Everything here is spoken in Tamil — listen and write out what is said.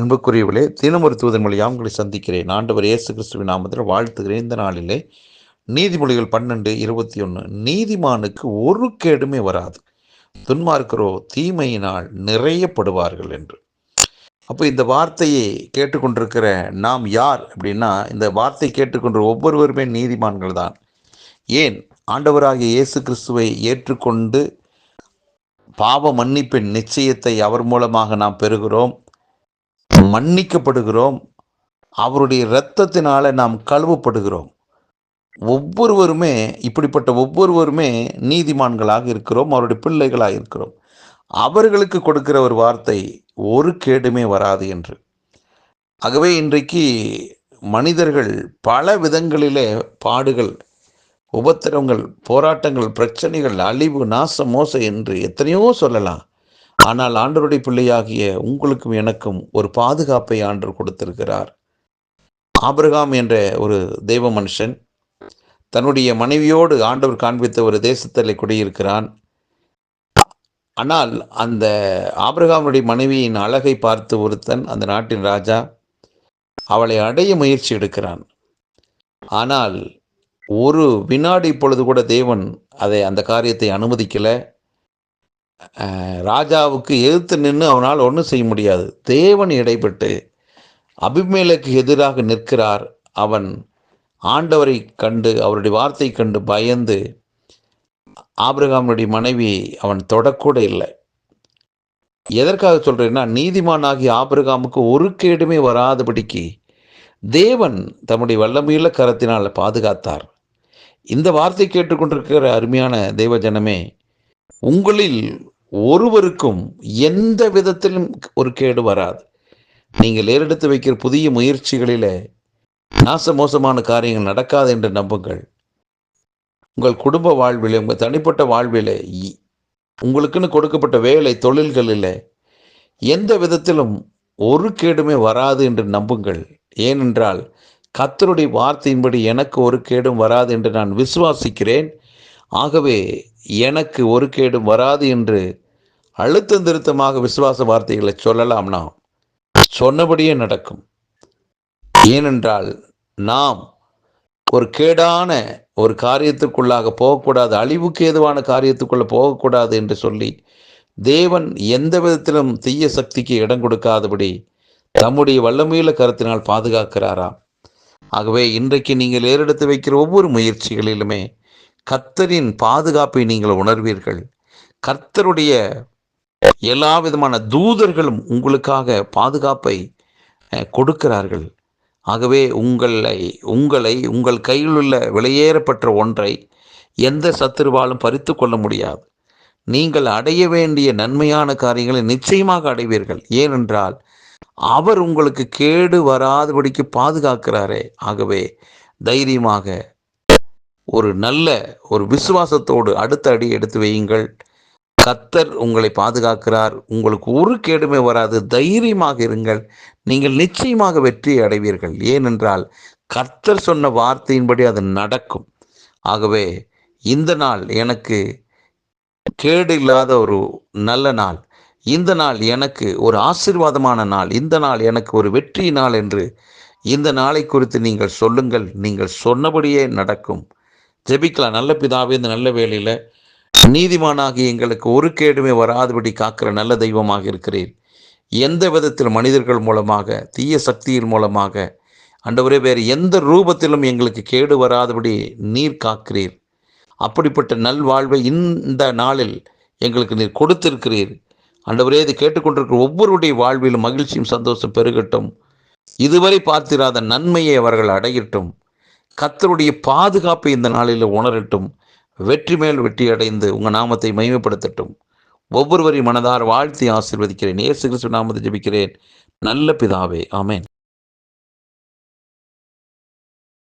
அன்புக்குரியவர்களே தினம் தூதன் மொழியாக உங்களை சந்திக்கிறேன். ஆண்டவர் இயேசு கிறிஸ்துவின் நாமத்தில் வாழ்த்துகிறேன். இந்த நாளிலே நீதிமொழிகள் பன்னெண்டு இருபத்தி ஒன்று நீதிமானுக்கு ஒரு கேடுமே வராது. துன்மார்க்கரோ தீமையினால் நிறையப்படுவார்கள் என்று. அப்போ இந்த வார்த்தையை கேட்டுக்கொண்டிருக்கிற நாம் யார் அப்படின்னா இந்த வார்த்தை கேட்டுக்கொண்ட ஒவ்வொருவருமே நீதிமான்கள் தான். ஏன்? ஆண்டவராகிய இயேசு கிறிஸ்துவை ஏற்றுக்கொண்டு பாவ மன்னிப்பின் நிச்சயத்தை அவர் மூலமாக நாம் பெறுகிறோம். மன்னிக்கப்படுகிறோம். அவருடைய இரத்தத்தினால நாம் கழுவப்படுகிறோம். ஒவ்வொருவருமே இப்படிப்பட்ட ஒவ்வொருவருமே நீதிமான்களாக இருக்கிறோம் அவருடைய பிள்ளைகளாக இருக்கிறோம். அவர்களுக்கு கொடுக்கிற ஒரு வார்த்தை ஒரு கேடுமே வராது என்று. ஆகவே இன்றைக்கு மனிதர்கள் பல விதங்களிலே பாடுகள் உபத்திரங்கள் போராட்டங்கள் பிரச்சனைகள் அழிவு நாச மோசம் என்று எத்தனையோ சொல்லலாம். ஆனால் ஆண்டருடைய பிள்ளையாகிய உங்களுக்கும் எனக்கும் ஒரு பாதுகாப்பை ஆண்டர் கொடுத்திருக்கிறார். ஆபிரகாம் என்ற ஒரு தெய்வ மனுஷன் தன்னுடைய மனைவியோடு ஆண்டவர் காண்பித்த ஒரு தேசத்தில் குடியிருக்கிறான். ஆனால் அந்த ஆபிரகாமுடைய மனைவியின் அழகை பார்த்து ஒருத்தன் அந்த நாட்டின் ராஜா அவளை அடைய முயற்சி எடுக்கிறான். ஆனால் ஒரு வினாடி இப்பொழுது கூட தேவன் அதை அந்த காரியத்தை அனுமதிக்கலை. ராஜாவுக்கு எதிர்த்து நின்று அவனால் ஒன்றும் செய்ய முடியாது. தேவன் இடைப்பட்டு அபிமேலுக்கு எதிராக நிற்கிறார். அவன் ஆண்டவரை கண்டு அவருடைய வார்த்தை கண்டு பயந்து ஆபிரகாமனுடைய மனைவி அவன் தொடக்கூட இல்லை. எதற்காக சொல்கிறேன்னா நீதிமானாகிய ஆபிரகாமுக்கு ஒரு கேடுமே வராதபடிக்கு தேவன் தம்முடைய வல்லமையுள்ள கரத்தினால் பாதுகாத்தார். இந்த வார்த்தை கேட்டுக்கொண்டிருக்கிற அருமையான தெய்வ ஜனமே உங்களில் ஒருவருக்கும் எந்த விதத்திலும் ஒரு கேடு வராது. நீங்கள் ஏறெடுத்து வைக்கிற புதிய முயற்சிகளில் நாச மோசமான காரியங்கள் நடக்காது என்று நம்புங்கள். உங்கள் குடும்ப வாழ்வில் உங்கள் தனிப்பட்ட வாழ்வில் உங்களுக்குன்னு கொடுக்கப்பட்ட வேலை தொழில்களில் எந்த விதத்திலும் ஒரு கேடுமே வராது என்று நம்புங்கள். ஏனென்றால் கத்தருடைய வார்த்தையின்படி எனக்கு ஒரு கேடும் வராது என்று நான் விசுவாசிக்கிறேன். ஆகவே எனக்கு ஒரு கேடும் வராது என்று அழுத்தம் திருத்தமாக விசுவாச வார்த்தைகளை சொல்லலாம்னா சொன்னபடியே நடக்கும். ஏனென்றால் நாம் ஒரு கேடான ஒரு காரியத்துக்குள்ளாக போகக்கூடாது அழிவுக்கு ஏதுவான காரியத்துக்குள்ளே போகக்கூடாது என்று சொல்லி தேவன் எந்த விதத்திலும் தீய சக்திக்கு இடம் கொடுக்காதபடி தம்முடைய வல்லமையுள்ள கருத்தினால் பாதுகாக்கிறாராம் ஆகவே இன்றைக்கு நீங்கள் ஏறெடுத்து வைக்கிற ஒவ்வொரு முயற்சிகளிலுமே கர்த்தரின் பாதுகாப்பை நீங்கள் உணர்வீர்கள். கர்த்தருடைய எல்லா விதமான தூதர்களும் உங்களுக்காக பாதுகாப்பை கொடுக்கிறார்கள். ஆகவே உங்களை உங்களை உங்கள் கையில் உள்ள வெளியேறப்பட்ட ஒன்றை எந்த சத்துருவாலும் பறித்து கொள்ள முடியாது. நீங்கள் அடைய வேண்டிய நன்மையான காரியங்களை நிச்சயமாக அடைவீர்கள். ஏனென்றால் அவர் உங்களுக்கு கேடு வராதபடிக்கு பாதுகாக்கிறாரே. ஆகவே தைரியமாக ஒரு நல்ல ஒரு விசுவாசத்தோடு அடுத்த அடி எடுத்து வையுங்கள். கத்தர் உங்களை பாதுகாக்கிறார். உங்களுக்கு ஒரு கேடுமே வராது. தைரியமாக இருங்கள். நீங்கள் நிச்சயமாக வெற்றி அடைவீர்கள். ஏனென்றால் கர்த்தர் சொன்ன வார்த்தையின்படி அது நடக்கும். ஆகவே இந்த நாள் எனக்கு கேடு இல்லாத ஒரு நல்ல நாள். இந்த நாள் எனக்கு ஒரு ஆசீர்வாதமான நாள். இந்த நாள் எனக்கு ஒரு வெற்றி நாள் என்று இந்த நாளை குறித்து நீங்கள் சொல்லுங்கள். நீங்கள் சொன்னபடியே நடக்கும். ஜெபிக்கலாம். நல்ல பிதாவே இந்த நல்ல வேலையில் நீதிமானாகி எங்களுக்கு ஒரு கேடுமே வராதபடி காக்கிற நல்ல தெய்வமாக இருக்கிறீர். எந்த விதத்தில் மனிதர்கள் மூலமாக தீய சக்தியின் மூலமாக அண்டவரே வேறு எந்த ரூபத்திலும் எங்களுக்கு கேடு வராதபடி நீர் காக்கிறீர். அப்படிப்பட்ட நல்வாழ்வை இந்த நாளில் எங்களுக்கு நீர் கொடுத்திருக்கிறீர். அண்டவரே இது கேட்டுக்கொண்டிருக்கிற ஒவ்வொருடைய வாழ்விலும் மகிழ்ச்சியும் சந்தோஷம் பெருகட்டும். இதுவரை பார்த்திராத நன்மையை அவர்கள் அடையட்டும். கத்தருடைய பாதுகாப்பை இந்த நாளில் உணரட்டும். வெற்றி மேல் வெற்றி அடைந்து உங்கள் நாமத்தை மகிமைப்படுத்தட்டும். ஒவ்வொருவரையும் மனதார் வாழ்த்தி ஆசிர்வதிக்கிறேன். ஏசு கிறிஸ்து நாமத்தை ஜபிக்கிறேன். நல்ல பிதாவே ஆமேன்.